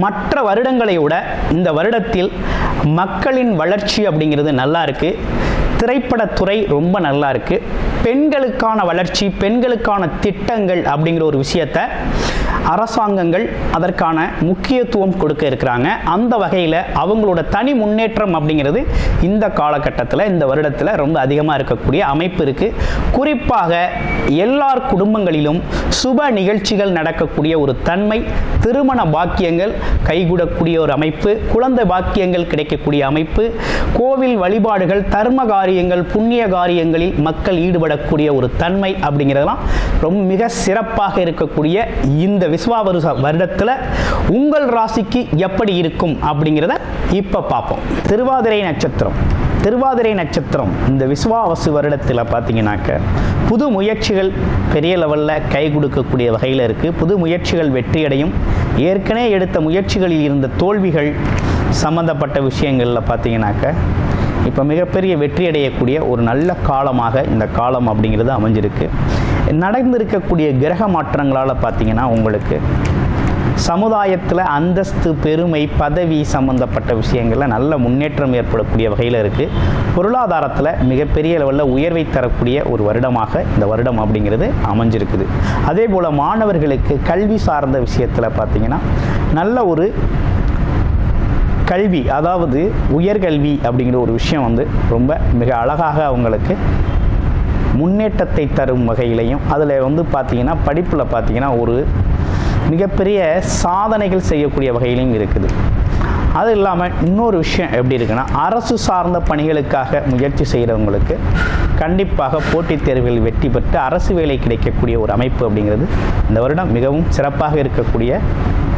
மற்ற வருடங்களை விட இந்த வருடத்தில் மக்களின் வளர்ச்சி அப்படிங்கிறது நல்லா இருக்குது திரைப்படத்துறை ரொம்ப நல்லா இருக்குது பெண்களுக்கான வளர்ச்சி பெண்களுக்கான திட்டங்கள் அப்படிங்கிற ஒரு விஷயத்தை அரசாங்கங்கள் அதற்கான முக்கியத்துவம் கொடுக்க இருக்கிறாங்க. அந்த வகையில் அவங்களோட தனி முன்னேற்றம் அப்படிங்கிறது இந்த காலகட்டத்தில் இந்த வருடத்தில் ரொம்ப அதிகமாக இருக்கக்கூடிய அமைப்பு இருக்குது குறிப்பாக எல்லார் குடும்பங்களிலும் சுப நிகழ்ச்சிகள் நடக்கக்கூடிய ஒரு தன்மை திருமண பாக்கியங்கள் கைகூடக்கூடிய ஒரு அமைப்பு குழந்தை பாக்கியங்கள் கிடைக்கக்கூடிய அமைப்பு கோவில் வழிபாடுகள் தர்ம காரியங்கள் புண்ணிய காரியங்களில் மக்கள் ஈடுபடக்கூடிய ஒரு தன்மை அப்படிங்கிறதெல்லாம் ரொம்ப மிக சிறப்பாக இருக்கக்கூடிய இந்த விஸ்வாவருஷ வருடத்தில் உங்கள் ராசிக்கு எப்படி இருக்கும் அப்படிங்கிறத இப்போ பார்ப்போம். திருவாதிரை நட்சத்திரம். திருவாதிரை நட்சத்திரம் இந்த விஸ்வாவசு வருடத்தில் பார்த்தீங்கன்னாக்க புது முயற்சிகள் பெரிய லெவலில் கை கொடுக்கக்கூடிய வகையில் இருக்குது புது முயற்சிகள் வெற்றியடையும். ஏற்கனவே எடுத்த முயற்சிகளில் இருந்த தோல்விகள் சம்பந்தப்பட்ட விஷயங்களில் பார்த்தீங்கன்னாக்க இப்போ மிகப்பெரிய வெற்றி அடையக்கூடிய ஒரு நல்ல காலமாக இந்த காலம் அப்படிங்கிறது அமைஞ்சிருக்கு. நடந்திருக்கக்கூடிய கிரக மாற்றங்களால் பார்த்தீங்கன்னா உங்களுக்கு சமுதாயத்தில் அந்தஸ்து பெருமை பதவி சம்பந்தப்பட்ட விஷயங்களில் நல்ல முன்னேற்றம் ஏற்படக்கூடிய வகையில் இருக்குது பொருளாதாரத்தில் மிகப்பெரிய லெவலில் உயர்வை தரக்கூடிய ஒரு வருடமாக இந்த வருடம் அப்படிங்கிறது அமைஞ்சிருக்குது. அதே போல் மாணவர்களுக்கு கல்வி சார்ந்த விஷயத்தில் பார்த்தீங்கன்னா நல்ல ஒரு கல்வி அதாவது உயர்கல்வி அப்படிங்கிற ஒரு விஷயம் வந்து ரொம்ப மிக அழகாக அவங்களுக்கு முன்னேற்றத்தை தரும் வகையிலையும் அதில் வந்து பார்த்திங்கன்னா படிப்பில் பார்த்திங்கன்னா ஒரு மிகப்பெரிய சாதனைகள் செய்யக்கூடிய வகையிலையும் இருக்குது. அது இல்லாமல் இன்னொரு விஷயம் எப்படி இருக்குன்னா அரசு சார்ந்த பணிகளுக்காக முயற்சி செய்கிறவங்களுக்கு கண்டிப்பாக போட்டித் தேர்வுகளில் வெற்றி பெற்று அரசு வேலை கிடைக்கக்கூடிய ஒரு அமைப்பு அப்படிங்கிறது இந்த வருடம் மிகவும் சிறப்பாக இருக்கக்கூடிய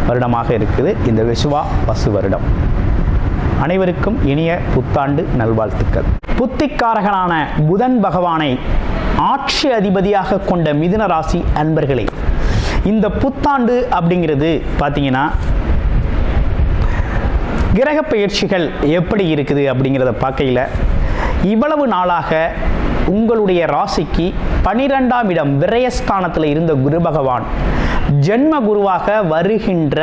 வருடமாக இருக்குது. இந்த விசுவா பசு வருடம். அனைவருக்கும் இனிய புத்தாண்டு நல்வாழ்த்துக்கள். புத்திக்காரகனான புதன் பகவானை ஆட்சி அதிபதியாக கொண்ட மிதுன ராசி அன்பர்களே இந்த புத்தாண்டு அப்படிங்கிறது பார்த்தீங்கன்னா கிரக பயிற்சிகள் எப்படி இருக்குது அப்படிங்கிறத பார்க்கையில் இவ்வளவு நாளாக உங்களுடைய ராசிக்கு பனிரெண்டாம் இடம் விரயஸ்தானத்தில் இருந்த குரு பகவான் ஜென்ம குருவாக வருகின்ற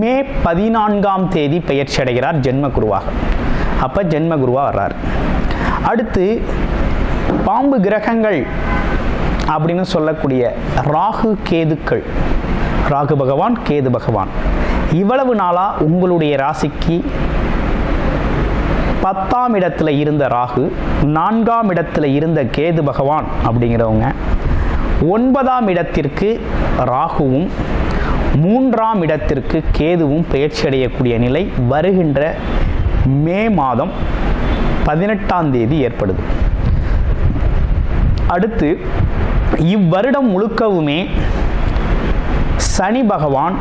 மே பதினான்காம் தேதி பயிற்சி அடைகிறார் ஜென்ம குருவாக அப்போ ஜென்ம குருவாக வர்றார். அடுத்து பாம்பு கிரகங்கள் அப்படின்னு சொல்லக்கூடிய ராகு கேதுக்கள் ராகு பகவான் கேது பகவான் இவ்வளவு நாளாக உங்களுடைய ராசிக்கு பத்தாம் இடத்துல இருந்த ராகு நான்காம் இடத்துல இருந்த கேது பகவான் அப்படிங்கிறவங்க ஒன்பதாம் இடத்திற்கு ராகுவும் மூன்றாம் இடத்திற்கு கேதுவும் பயிற்சி அடையக்கூடிய நிலை வருகின்ற மே மாதம் பதினெட்டாம் தேதி ஏற்படுது. அடுத்து இவ்வருடம் முழுக்கவுமே சனி பகவான்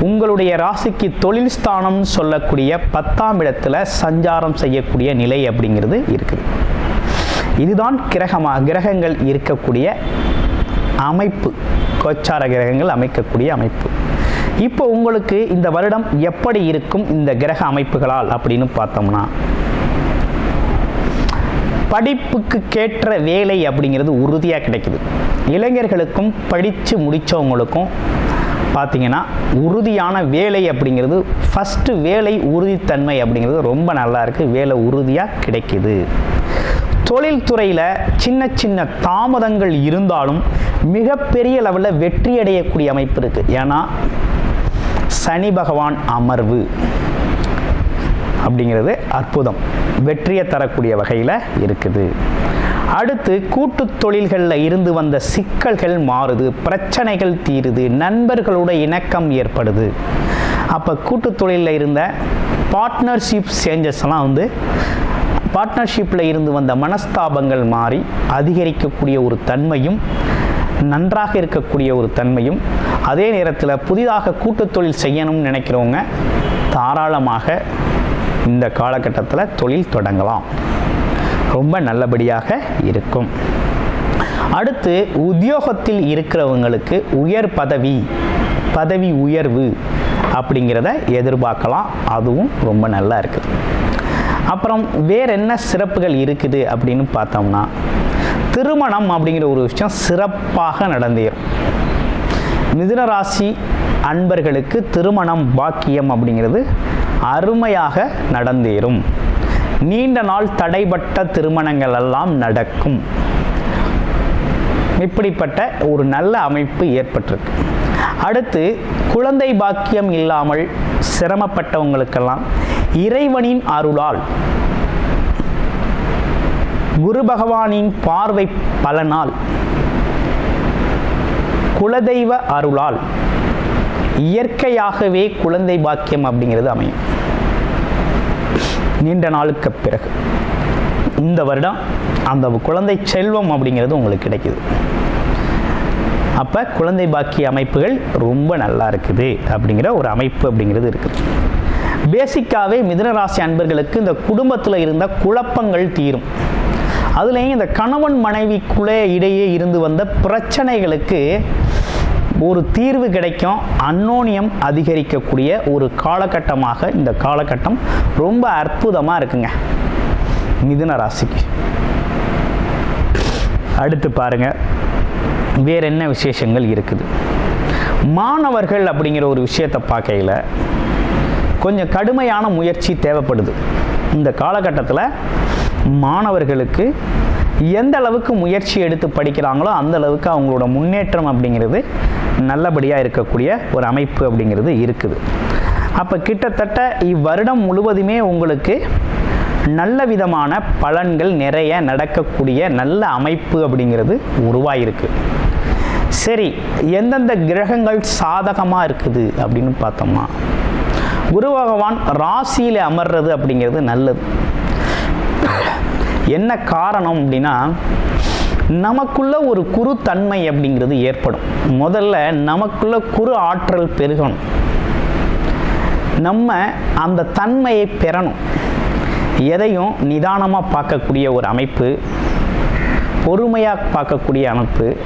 உங்களுடைய ராசிக்கு தொழில் ஸ்தானம் சொல்லக்கூடிய பத்தாம் இடத்துல சஞ்சாரம் செய்யக்கூடிய நிலை அப்படிங்கிறது இருக்குது. இதுதான் கிரகமாக கிரகங்கள் இருக்கக்கூடிய அமைப்பு. கோச்சார கிரகங்கள் அமைக்கக்கூடிய அமைப்பு. இப்போ உங்களுக்கு இந்த வருடம் எப்படி இருக்கும் இந்த கிரக அமைப்புகளால் அப்படின்னு பார்த்தோம்னா படிப்புக்கு கேட்ட வேலை அப்படிங்கிறது உறுதியாக கிடைக்குது. இளைஞர்களுக்கும் படித்து முடித்தவங்களுக்கும் பார்த்தீங்கன்னா உறுதியான வேலை அப்படிங்கிறது ஃபஸ்ட்டு வேலை உறுதித்தன்மை அப்படிங்கிறது ரொம்ப நல்லா இருக்குது வேலை உறுதியாக கிடைக்குது. தொழில்துறையில் சின்ன சின்ன தாமதங்கள் இருந்தாலும் மிகப்பெரிய லெவலில் வெற்றி அடையக்கூடிய அமைப்பு இருக்குது ஏன்னா சனி பகவான் அமர்வு அப்படிங்கிறது அற்புதம். வெற்றியை தரக்கூடிய வகையில் இருக்குது. அடுத்து கூட்டு தொழில்களில் இருந்து வந்த சிக்கல்கள் மாறுது பிரச்சனைகள் தீருது நண்பர்களோட இணக்கம் ஏற்படுது. அப்போ கூட்டு தொழிலில் இருந்த பார்ட்னர்ஷிப் சேஞ்சஸ்லாம் வந்து பார்ட்னர்ஷிப்பில் இருந்து வந்த மனஸ்தாபங்கள் மாறி அதிகரிக்கக்கூடிய ஒரு தன்மையும் நன்றாக இருக்கக்கூடிய ஒரு தன்மையும் அதே நேரத்தில் புதிதாக கூட்டுத் தொழில் செய்யணும்னு நினைக்கிறவங்க தாராளமாக இந்த காலகட்டத்தில் தொழில் தொடங்கலாம். ரொம்ப நல்லபடியாக இருக்கும். அடுத்து உத்தியோகத்தில் இருக்கிறவங்களுக்கு உயர் பதவி பதவி உயர்வு அப்படிங்கிறத எதிர்பார்க்கலாம். அதுவும் ரொம்ப நல்லா இருக்குது. அப்புறம் வேற என்ன சிறப்புகள் இருக்குது அப்படின்னு பார்த்தோம்னா திருமணம் அப்படிங்கிற ஒரு விஷயம் சிறப்பாக நடந்தேறும் மிதுன ராசி அன்பர்களுக்கு திருமணம் பாக்கியம் அப்படிங்கிறது அருமையாக நடந்தேறும். நீண்ட நாள் தடைப்பட்ட திருமணங்கள் எல்லாம் நடக்கும். இப்படிப்பட்ட ஒரு நல்ல அமைப்பு ஏற்பட்டிருக்கு. அடுத்து குழந்தை பாக்கியம் இல்லாமல் சிரமப்பட்டவங்களுக்கெல்லாம் இறைவனின் அருளால். குரு பகவானின் பார்வை பலனால். குலதெய்வ அருளால். இயற்கையாகவே குழந்தை பாக்கியம் அப்படிங்கிறது அமையும். நீண்ட நாளுக்கு பிறகு. இந்த வருடம் அந்த குழந்தை செல்வம் அப்படிங்கிறது உங்களுக்கு கிடைக்குது. அப்போ குழந்தை பாக்கிய அமைப்புகள் ரொம்ப நல்லா இருக்குது அப்படிங்கிற ஒரு அமைப்பு அப்படிங்கிறது இருக்குது. பேசிக்காகவே மிதுனராசி அன்பர்களுக்கு இந்த குடும்பத்தில் இருந்த குழப்பங்கள் தீரும். அதுலேயும் இந்த கணவன் மனைவிக்குள்ளே இடையே இருந்து வந்த பிரச்சனைகளுக்கு ஒரு தீர்வு கிடைக்கும். அன்னோனியம் அதிகரிக்கக்கூடிய ஒரு காலகட்டமாக இந்த காலகட்டம் ரொம்ப அற்புதமாக இருக்குங்க. மிதுன ராசிக்கு. அடுத்து பாருங்க. வேற என்ன விசேஷங்கள் இருக்குது? மாணவர்கள் அப்படிங்கிற ஒரு விஷயத்தை பார்க்கையில் கொஞ்சம் கடுமையான முயற்சி தேவைப்படுது. இந்த காலகட்டத்தில் மாணவர்களுக்கு எந்த அளவுக்கு முயற்சி எடுத்து படிக்கிறாங்களோ அந்த அளவுக்கு அவங்களோட முன்னேற்றம் அப்படிங்கிறது நல்லபடியாக இருக்கக்கூடிய ஒரு அமைப்பு அப்படிங்கிறது இருக்குது. அப்போ கிட்டத்தட்ட இவ்வருடம் முழுவதுமே உங்களுக்கு நல்ல விதமான பலன்கள் நிறைய நடக்கக்கூடிய நல்ல அமைப்பு அப்படிங்கிறது உருவாயிருக்கு. சரி எந்தெந்த கிரகங்கள் சாதகமாக இருக்குது அப்படின்னு பார்த்தோம்னா குரு பகவான் ராசியில் அமர்றது அப்படிங்கிறது நல்லது. என்ன காரணம் அப்படின்னா நமக்குள்ள ஒரு குரு தன்மை அப்படிங்கிறது ஏற்படும். முதல்ல நமக்குள்ள குரு ஆற்றல் பெருகணும். நம்ம அந்த தன்மையை பெறணும். எதையும் நிதானமாக பார்க்கக்கூடிய ஒரு அமைப்பு பொறுமையாக பார்க்கக்கூடிய அமைப்பு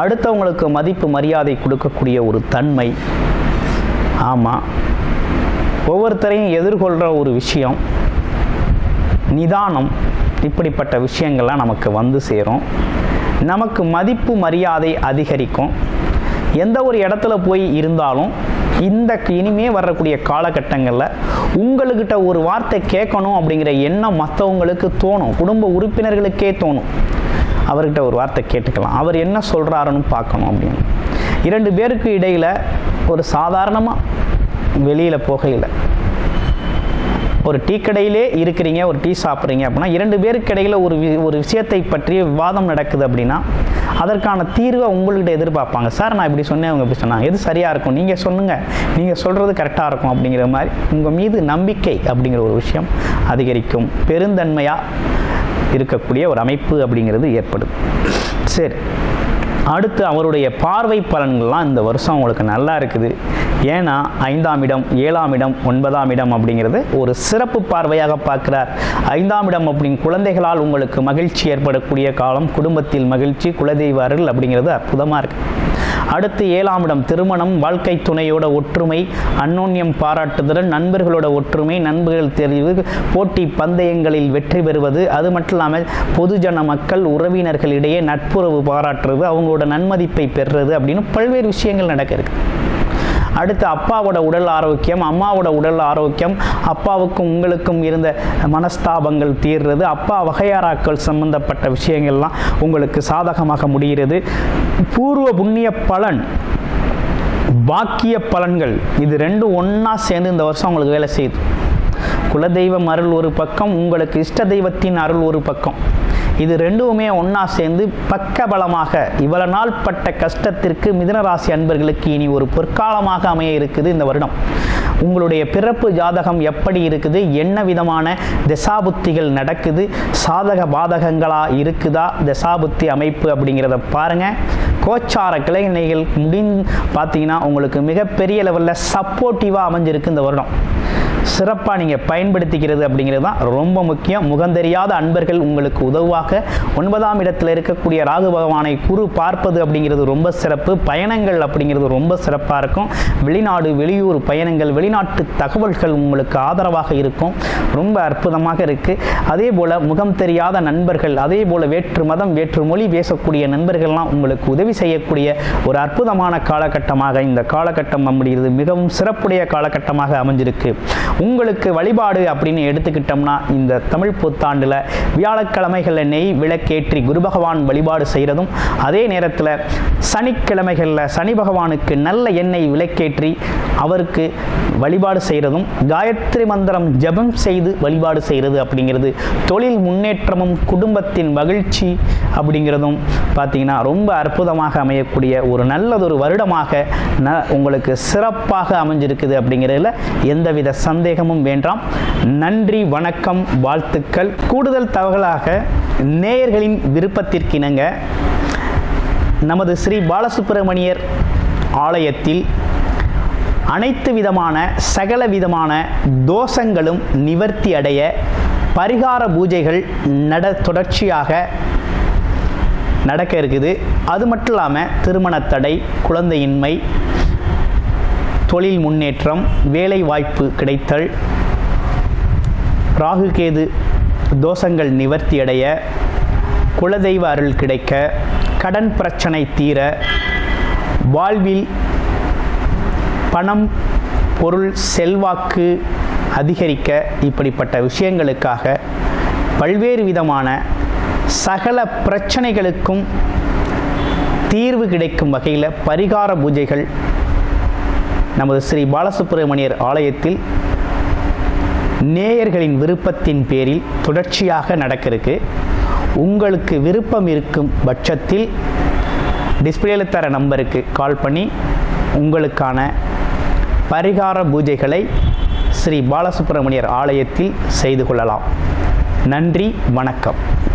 அடுத்தவங்களுக்கு மதிப்பு மரியாதை கொடுக்கக்கூடிய ஒரு தன்மை. ஆமாம் ஒவ்வொருத்தரையும் எதிர்கொள்கிற ஒரு விஷயம் நிதானம் இப்படிப்பட்ட விஷயங்கள்லாம் நமக்கு வந்து சேரும். நமக்கு மதிப்பு மரியாதை அதிகரிக்கும். எந்த ஒரு இடத்துல போய் இருந்தாலும் இந்த இனிமே வரக்கூடிய காலகட்டங்களில் உங்கள்கிட்ட ஒரு வார்த்தை கேட்கணும் அப்படிங்கிற எண்ணம் மற்றவங்களுக்கு தோணும். குடும்ப உறுப்பினர்களுக்கே தோணும். அவர்கிட்ட ஒரு வார்த்தை கேட்டுக்கலாம். அவர் என்ன சொல்கிறாருன்னு பார்க்கணும் அப்படின்னு. இரண்டு பேருக்கு இடையில் ஒரு சாதாரணமாக வெளியில் போகையில். ஒரு டீ கடையிலே இருக்கிறீங்க ஒரு டீ சாப்பிட்றீங்க அப்படின்னா இரண்டு பேருக்கு இடையில் ஒரு வி- ஒரு விஷயத்தை பற்றி விவாதம் நடக்குது அப்படின்னா அதற்கான தீர்வை உங்கள்கிட்ட எதிர்பார்ப்பாங்க. சார் நான் இப்படி சொன்னேன். அவங்க இப்படி சொன்னாங்க. எது சரியாக இருக்கும்? நீங்கள் சொல்லுங்கள் நீங்கள் சொல்கிறது கரெக்டாக இருக்கும். அப்படிங்கிற மாதிரி உங்கள் மீது நம்பிக்கை அப்படிங்கிற ஒரு விஷயம் அதிகரிக்கும். பெருந்தன்மையாக இருக்கக்கூடிய ஒரு அமைப்பு அப்படிங்கிறது ஏற்படும் சரி. அடுத்து அவருடைய பார்வை பலன்கள்லாம் இந்த வருஷம் அவங்களுக்கு நல்லா இருக்குது. ஏன்னா ஐந்தாம் இடம் ஏழாம் இடம் ஒன்பதாம் இடம் அப்படிங்கிறது ஒரு சிறப்பு பார்வையாக பார்க்கிறார். ஐந்தாம் இடம் அப்படின் குழந்தைகளால் உங்களுக்கு மகிழ்ச்சி ஏற்படக்கூடிய காலம் குடும்பத்தில் மகிழ்ச்சி குலதெய்வார்கள் அப்படிங்கிறது அற்புதமாக இருக்குது அடுத்து ஏழாம் இடம் திருமணம் வாழ்க்கை துணையோட ஒற்றுமை அன்னோன்யம் பாராட்டுதல் நண்பர்களோட ஒற்றுமை நண்பர்கள் தெரிவு போட்டி பந்தயங்களில் வெற்றி பெறுவது அது மட்டும் இல்லாமல் பொதுஜன மக்கள் உறவினர்களிடையே நட்புறவு பாராட்டுறது அவங்களோட நன்மதிப்பை பெறுறது அப்படின்னு பல்வேறு விஷயங்கள் நடக்க இருக்குது அடுத்து அப்பாவோட உடல் ஆரோக்கியம் அம்மாவோட உடல் ஆரோக்கியம் அப்பாவுக்கும் உங்களுக்கும் இருந்த மனஸ்தாபங்கள் தீர்றது அப்பா வகையாராக்கள் சம்பந்தப்பட்ட விஷயங்கள்லாம் உங்களுக்கு சாதகமாக முடிகிறது. பூர்வ புண்ணிய பலன் பாக்கிய பலன்கள் இது ரெண்டும் ஒன்றா சேர்ந்து இந்த வருஷம் உங்களுக்கு வேலை செய்யுது. குலதெய்வம் அருள் ஒரு பக்கம் உங்களுக்கு இஷ்ட தெய்வத்தின் அருள் ஒரு பக்கம். இது ரெண்டுமே ஒன்றா சேர்ந்து பக்கபலமாக இவ்வளவு நாள் பட்ட கஷ்டத்திற்கு மிதனராசி அன்பர்களுக்கு இனி ஒரு பொற்காலமாக அமைய இருக்குது இந்த வருடம். உங்களுடைய பிறப்பு ஜாதகம் எப்படி இருக்குது என்ன விதமான திசாபுத்திகள் நடக்குது சாதக பாதகங்களா இருக்குதா திசாபுத்தி அமைப்பு அப்படிங்கிறத பாருங்க. கோச்சார கிளைநிலைகள் முடிந்து பார்த்தீங்கன்னா உங்களுக்கு மிகப்பெரிய லெவலில் சப்போர்ட்டிவாக அமைஞ்சிருக்கு இந்த வருடம். சிறப்பாக நீங்கள் பயன்படுத்திக்கிறது அப்படிங்கிறது தான் ரொம்ப முக்கியம். முகந்தெரியாத அன்பர்கள் உங்களுக்கு உதவாக ஒன்பதாம் இடத்தில் இருக்கக்கூடிய ராகு பகவானை குரு பார்ப்பது அப்படிங்கிறது ரொம்ப சிறப்பு. பயணங்கள் அப்படிங்கிறது ரொம்ப சிறப்பாக இருக்கும். வெளிநாடு வெளியூர் பயணங்கள் வெளிநாட்டு தகவல்கள் உங்களுக்கு ஆதரவாக இருக்கும். ரொம்ப அற்புதமாக இருக்குது அதே போல் முகம் தெரியாத நண்பர்கள் அதே போல் வேற்று மதம் வேற்று மொழி பேசக்கூடிய நண்பர்கள்லாம் உங்களுக்கு உதவி செய்யக்கூடிய ஒரு அற்புதமான காலகட்டமாக இந்த காலகட்டம் அப்படிங்கிறது மிகவும் சிறப்புடைய காலகட்டமாக அமைஞ்சிருக்கு. உங்களுக்கு வழிபாடு அப்படின்னு எடுத்துக்கிட்டோம்னா இந்த தமிழ் புத்தாண்டில் வியாழக்கிழமைகளில் நெய் விளக்கேற்றி குரு பகவான் வழிபாடு செய்கிறதும் அதே நேரத்தில் சனிக்கிழமைகளில் சனி பகவானுக்கு நல்ல எண்ணெய் விளக்கேற்றி அவருக்கு வழிபாடு செய்கிறதும் காயத்ரி மந்திரம் ஜெபம் செய்து வழிபாடு செய்கிறது அப்படிங்கிறது தொழில் முன்னேற்றமும் குடும்பத்தின் மகிழ்ச்சி அப்படிங்கிறதும் பார்த்தீங்கன்னா ரொம்ப அற்புதமாக அமையக்கூடிய ஒரு நல்லதொரு வருடமாக ந உங்களுக்கு சிறப்பாக அமைஞ்சிருக்குது அப்படிங்கிறதுல எந்தவித சந்தேகமும் வேண்டாம். நன்றி வணக்கம் வாழ்த்துக்கள். கூடுதல் தகவலாக நேயர்களின் விருப்பத்திற்கிணங்க நமது ஸ்ரீ பாலசுப்பிரமணியர் ஆலயத்தில் அனைத்து விதமான சகல விதமான தோஷங்களும் நிவர்த்தி அடைய பரிகார பூஜைகள் நட தொடர்ச்சியாக நடக்க இருக்குது. அது மட்டும் இல்லாமல் திருமணத்தடை குழந்தையின்மை தொழில் முன்னேற்றம் வேலை வாய்ப்பு கிடைத்தல் ராகுகேது தோஷங்கள் நிவர்த்தியடைய குலதெய்வ அருள் கிடைக்க கடன் பிரச்சனை தீர வாழ்வில் பணம் பொருள் செல்வாக்கு அதிகரிக்க இப்படிப்பட்ட விஷயங்களுக்காக பல்வேறு விதமான சகல பிரச்சனைகளுக்கும் தீர்வு கிடைக்கும் வகையில் பரிகார பூஜைகள் நமது ஸ்ரீ பாலசுப்பிரமணியர் ஆலயத்தில் நேயர்களின் விருப்பத்தின் பேரில் தொடர்ச்சியாக நடக்க இருக்கு உங்களுக்கு விருப்பம் இருக்கும் பட்சத்தில் டிஸ்பிளேல தர நம்பருக்கு கால் பண்ணி உங்களுக்கான பரிகார பூஜைகளை ஸ்ரீ பாலசுப்பிரமணியர் ஆலயத்தில் செய்து கொள்ளலாம். நன்றி வணக்கம்.